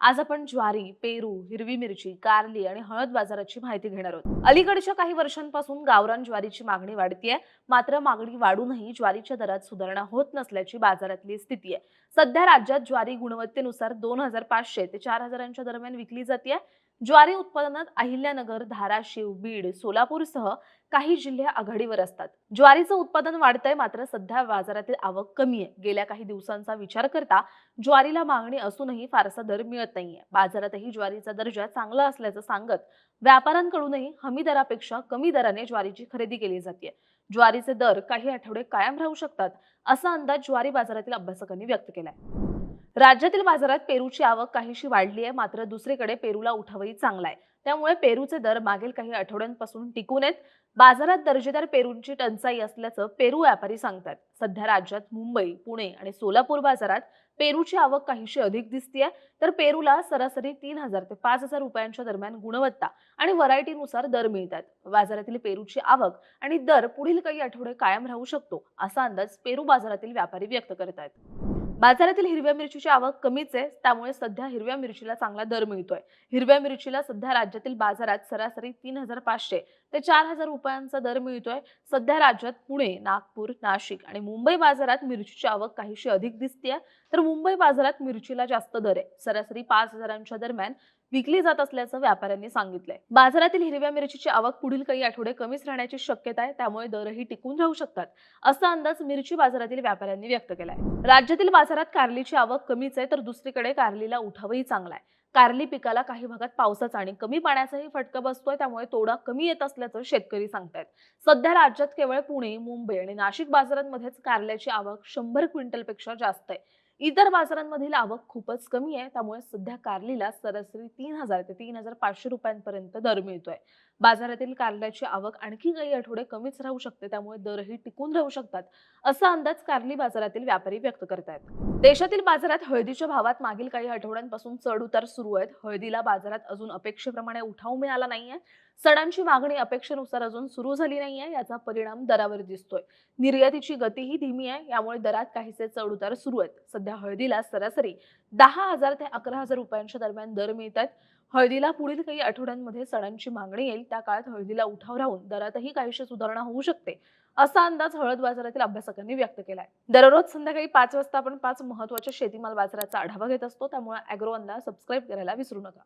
आज आपण ज्वारी पेरू हिरवी मिरची कारली आणि हळद बाजाराची माहिती घेणार आहोत. अलीकडच्या काही वर्षांपासून गावरान ज्वारीची मागणी वाढतीये. मात्र मागणी वाढूनही ज्वारीच्या दरात सुधारणा होत नसल्याची बाजारातली स्थिती आहे. सध्या राज्यात ज्वारी गुणवत्तेनुसार दोन हजार पाचशे ते चार हजारांच्या दरम्यान विकली जाते ज्वारी उत्पादनात अहिल्यानगर धाराशिव बीड सोलापूरसह काही जिल्हे आघाडीवर असतात. ज्वारीचं उत्पादन वाढतंय मात्र सध्या बाजारातील आवक कमी आहे. गेल्या काही दिवसांचा विचार करता ज्वारीला मागणी असूनही फारसा दर मिळत नाहीये. बाजारातही ज्वारीचा दर्जा चांगला असल्याचं सांगत व्यापाऱ्यांकडूनही हमी दरापेक्षा कमी दराने ज्वारीची खरेदी केली जाते. ज्वारीचे दर काही आठवडे कायम राहू शकतात असा अंदाज ज्वारी बाजारातील अभ्यासकांनी व्यक्त केलाय. राज्यातील बाजारात पेरूची आवक काहीशी वाढली आहे. मात्र दुसरीकडे पेरूला उठावही चांगला आहे. त्यामुळे पेरूचे दर मागील काही आठवड्यांपासून टिकून आहेत. बाजारात दर्जेदार पेरूंची टंचाई असल्याचं पेरू व्यापारी सांगतात. सध्या राज्यात मुंबई पुणे आणि सोलापूर बाजारात पेरूची आवक काहीशी अधिक दिसतीये. तर पेरूला सरासरी तीन हजार ते पाच हजार रुपयांच्या दरम्यान गुणवत्ता आणि व्हरायटीनुसार दर मिळतात. बाजारातील पेरूची आवक आणि दर पुढील काही आठवडे कायम राहू शकतो असा अंदाज पेरू बाजारातील व्यापारी व्यक्त करत आहेत बाजारातील हिरव्या मिरचीची आवक कमीच आहे त्यामुळे सध्या हिरव्या मिरचीला चांगला दर मिळतोय. हिरव्या मिरचीला सध्या राज्यातील बाजारात सरासरी तीन हजार पाचशे ते चार हजार रुपयांचा दर मिळतोय. सध्या राज्यात पुणे नागपूर नाशिक आणि मुंबई बाजारात मिरचीची आवक काहीशी अधिक दिसतेय. तर मुंबई बाजारात मिरचीला जास्त दर आहे. सरासरी पाच हजारांच्या दरम्यान विकली जात असल्याचं व्यापाऱ्यांनी सांगितलंय. बाजारातील हिरव्या मिरचीची आवक पुढील काही आठवडे कमीच राहण्याची शक्यता आहे त्यामुळे दरही टिकून राहू शकतात असा अंदाज मिरची बाजारातील व्यापाऱ्यांनी व्यक्त केलाय. राज्यातील बाजारात कारलीची आवक कमीच आहे तर दुसरीकडे कारलीला उठावही चांगला आहे. कारली पिकाला काही भागात पावसाचा आणि कमी पाण्याचाही फटका बसतोय त्यामुळे तोडा कमी येत असल्याचं शेतकरी सांगतायत. सध्या राज्यात केवळ पुणे मुंबई आणि नाशिक बाजारांमध्येच कारल्याची आवक शंभर क्विंटलपेक्षा जास्त आहे. इतर बाजारांमधील आवक खूपच कमी आहे. त्यामुळे सध्या कारलीला सरासरी तीन हजार ते तीन हजार पाचशे रुपयांपर्यंत दर मिळतोय. बाजारातील कारल्याची आवक आणखी काही आठवडे कमीच राहू शकते. त्यामुळे दरही टिकून राहू शकतात असा अंदाज कारली बाजारातील व्यापारी व्यक्त करतायत. देशातील बाजारात हळदीच्या भावात मागील काही आठवड्यांपासून चढ उतार सुरू आहेत. हळदीला बाजारात अजून अपेक्षेप्रमाणे उठाव मिळाला नाहीये. सणांची मागणी अपेक्षेनुसार अजून सुरू झाली नाहीये याचा परिणाम दरावर दिसतोय. निर्यातीची गतीही धीमी आहे यामुळे दरात काहीसे चढउतार सुरू आहेत. सध्या हळदीला सरासरी दहा हजार ते अकरा हजार रुपयांच्या दरम्यान दर मिळत आहेत हळदीला पुढील काही आठवड्यांमध्ये सणांची मागणी येईल त्या काळात हळदीला उठाव राहून दरातही काहीशी सुधारणा होऊ शकते असा अंदाज हळद बाजारातील अभ्यासकांनी व्यक्त केलाय. दररोज संध्याकाळी पाच वाजता आपण पाच महत्त्वाच्या शेतीमाल बाजाराचा आढावा घेत असतो त्यामुळे अॅग्रो सबस्क्राईब करायला विसरू नका.